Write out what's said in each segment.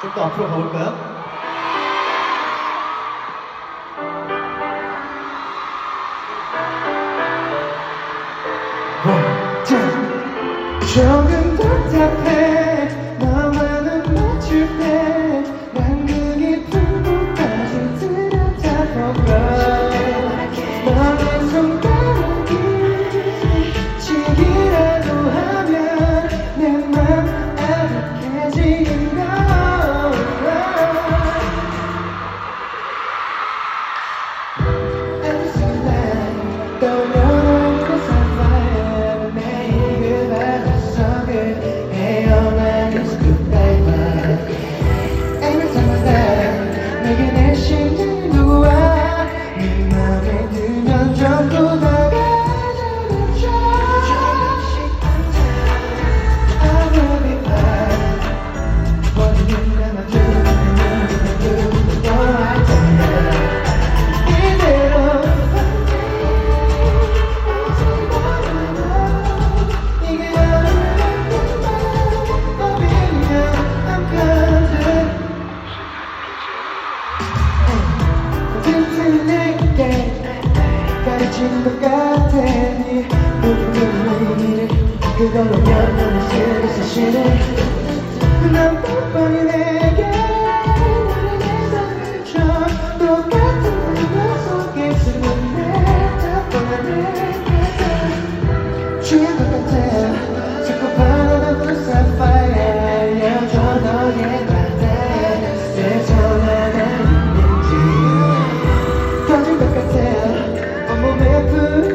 좀 더 앞으로 가볼까요? 원, 투, 心 지는 것 같아 네 모든 의미를 그걸로 몇 년을 쓰고 사실은 난 뻔뻔히 내게 나는 내상을 줘 똑같은 그녀 속에 숨은 내다 뻔한 내게 주는 응.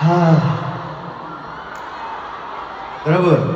아. 여러분,